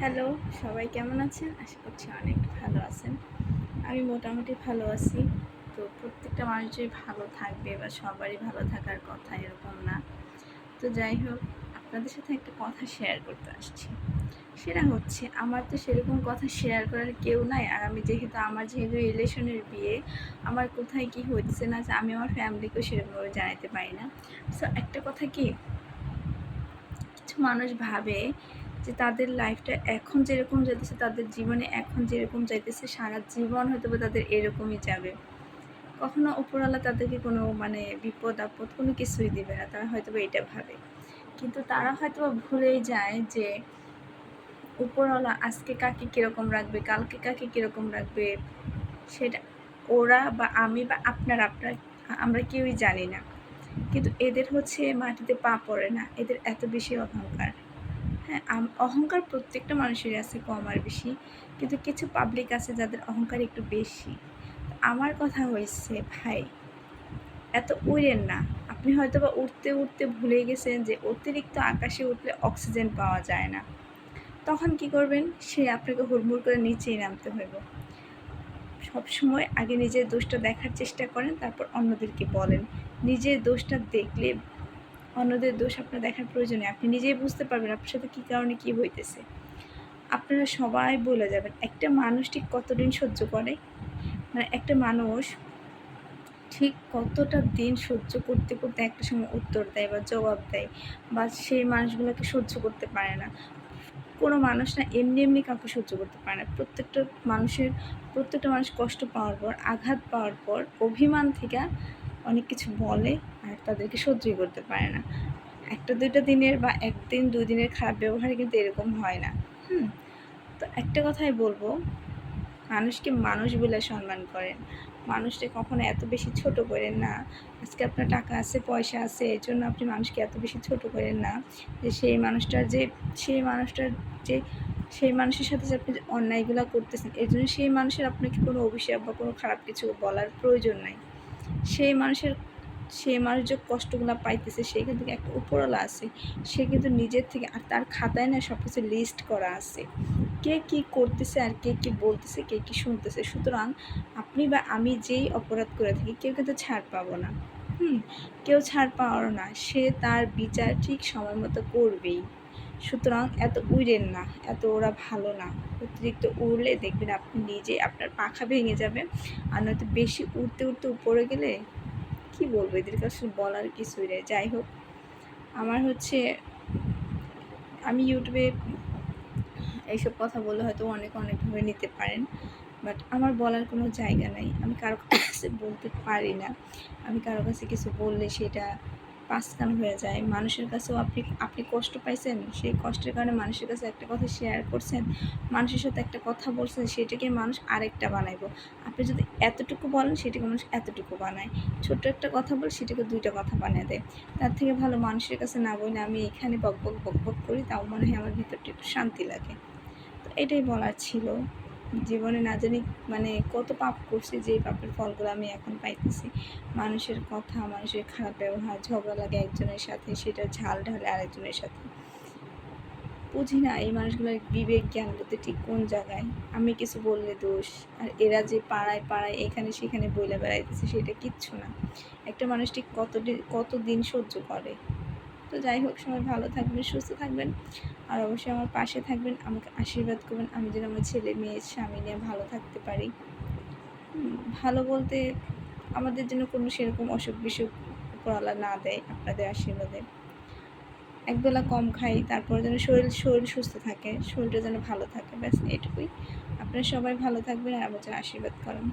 Hello, সবাই কেমন আছেন? আশা করছি অনেক ভালো আছেন। আমি মোটামুটি ভালো আছি। তো প্রত্যেকটা মানুষই ভালো থাকবে বা সবারই ভালো থাকার কথা এরকম না। তো যাই হোক, আপনাদের সাথে একটা কথা শেয়ার করতে আসছি। সেটা হচ্ছে, আমার তো সেরকম কথা শেয়ার করার কেউ নাই। আর আমি যেহেতু, আমার যেহেতু রিলেশনের বিয়ে, আমার কোথায় কি হচ্ছে না আমি আমার ফ্যামিলিকেও সেরকমভাবে জানাতে পারি না। সো একটা কথা কি? কিছু মানুষ ভাবে যে তাদের লাইফটা এখন যেরকম যাইতেছে, তাদের জীবনে এখন যেরকম যাইতেছে, সারা জীবন হয়তো বা তাদের এরকমই যাবে। কখনো উপরওয়ালা তাদেরকে কোনো মানে বিপদ আপদ কোনো কিছুই দিবে না, তারা হয়তো বা এটা ভাবে। কিন্তু তারা হয়তো ভুলেই যায় যে উপরওয়ালা আজকে কাকে কীরকম রাখবে, কালকে কাকে কীরকম রাখবে, সেটা ওরা বা আমি বা আপনার আপনার, আমরা কেউই জানি না। কিন্তু এদের হচ্ছে মাটিতে পা পড়ে না, এদের এত বেশি অহংকার। অহংকার প্রত্যেকটা মানুষেরই আছে কম আর বেশি। কিন্তু কিছু পাবলিক আছে যাদের অহংকার একটু বেশি। আমার কথা হয়েছে, ভাই, এত উড়েন না। আপনি হয়তো বা উঠতে উঠতে ভুলে গেছেন যে অতিরিক্ত আকাশে উঠলে অক্সিজেন পাওয়া যায় না। তখন কি করবেন? সে আপনাকে হুড়মুড় করে নিচেই নামতে হইব। সবসময় আগে নিজের দোষটা দেখার চেষ্টা করেন, তারপর অন্যদেরকে বলেন। নিজের দোষটা দেখলে অন্যদের দোষ আপনার দেখার প্রয়োজনে আপনি নিজেই বুঝতে পারবেন আপনার সাথে কী কারণে কী হইতেছে। আপনারা সবাই বলে যাবেন, একটা মানুষ ঠিক কতদিন সহ্য করে? মানে একটা মানুষ ঠিক কতটা দিন সহ্য করতে করতে একটা সময় উত্তর দেয় বা জবাব দেয় বা সেই মানুষগুলোকে সহ্য করতে পারে না। কোনো মানুষ না এমনি এমনি কাউকে সহ্য করতে পারে না। প্রত্যেকটা মানুষের, প্রত্যেকটা মানুষ কষ্ট পাওয়ার পর, আঘাত পাওয়ার পর, অভিমান থেকে অনেক কিছু বলে তাদেরকে সহ্যই করতে পারে না। একটা দুইটা দিনের বা একদিন দুই দিনের খারাপ ব্যবহারে কিন্তু এরকম হয় না। হুম? তো একটা কথাই বলব, মানুষকে মানুষ বলে সম্মান করেন। মানুষকে কখনো এত বেশি ছোট করেন না। আজকে আপনার টাকা আছে, পয়সা আছে এর জন্য আপনি মানুষকে এত বেশি ছোট করেন না। যে সেই মানুষটার যে, সেই মানুষটার যে, সেই মানুষের সাথে যে আপনি অন্যায়গুলো করতেছেন এর জন্য সেই মানুষের আপনাকে কোনো অভিশাপ বা কোনো খারাপ কিছু বলার প্রয়োজন নাই। সেই মানুষের সে মানুষ যে কষ্টগুলো পাইতেছে সেখান থেকে একটা উপরওয়ালা আছে। সে কিন্তু নিজের থেকে আর তার খাতায় না সব কিছু লিস্ট করা আছে। কে কি করতেছে আর কে কি বলতেছে, কে কি শুনতেছে? সুতরাং আপনি বা আমি যেই অপরাধ করে থাকি, কেউ কিন্তু ছাড় পাবো না। হুম, কেউ ছাড় পাওয়ার না। সে তার বিচার ঠিক সময় মতো করবেই। সুতরাং এত উড়েন না, এত ওরা ভালো না। অতিরিক্ত উড়লে দেখবেন আপনি নিজে আপনার পাখা ভেঙে যাবে। আর নয়তো বেশি উড়তে উড়তে উপরে গেলে কি বলব? এদের কাছে বলার কিছুই নেই। যাই হোক, আমার হচ্ছে, আমি ইউটিউবে এইসব কথা বলে হয়তো অনেক অনেকভাবে নিতে পারেন বাট আমার বলার কোনো জায়গা নাই। আমি কারও কাছে বলতে পারি না। আমি কারও কাছে কিছু বললে সেটা পাঁচকান হয়ে যায়। মানুষের কাছেও আপনি আপনি কষ্ট পাইছেন, সেই কষ্টের কারণে মানুষের কাছে একটা কথা শেয়ার করছেন, মানুষের সাথে একটা কথা বলছেন, সেটাকে মানুষ আরেকটা বানাইব। আপনি যদি এতটুকু বলেন, সেটাকে মানুষ এতটুকু বানায়। ছোট্ট একটা কথা বলে, সেটাকে দুইটা কথা বানিয়ে দেয়। তার থেকে ভালো মানুষের কাছে না বলে আমি এখানে বক বক বক বক করি, তাও মনে হয় আমার ভিতরটা একটু শান্তি লাগে। তো এটাই বলার ছিল। জীবনে না জানি মানে কত পাপ করছি যে পাপের ফলগুলো আমি এখন পাইতেছি। মানুষের কথা, মানুষের খারাপ ব্যবহার, ঝগড়া লাগে একজনের সাথে, সেটা ঝাল ঢালে আরেকজনের সাথে। বুঝি না এই মানুষগুলোর বিবেক জ্ঞান বলতে ঠিক কোন জায়গায়? আমি কিছু বললে দোষ, আর এরা যে পাড়ায় পাড়ায় এখানে সেখানে বইলে বেড়াইতেছে, সেটা কিচ্ছু না। একটা মানুষ ঠিক কত কত দিন সহ্য করে? তো যাই হোক, সবাই ভালো থাকবেন, সুস্থ থাকবেন। আর অবশ্যই আমার পাশে থাকবেন, আমাকে আশীর্বাদ করবেন। আমি যেন আমার ছেলে, মেয়ে, স্বামী নিয়ে ভালো থাকতে পারি। ভালো বলতে আমাদের জন্য কোনো সেরকম অসুখ বিসুখ উপরওয়ালা না দেয় আপনাদের আশীর্বাদে। একবেলা কম খাই, তারপর যেন শরীর শরীর সুস্থ থাকে, শরীরটা যেন ভালো থাকে, ব্যাস এটুকুই। আপনারা সবাই ভালো থাকবেন আর আমার যেন আশীর্বাদ করেন।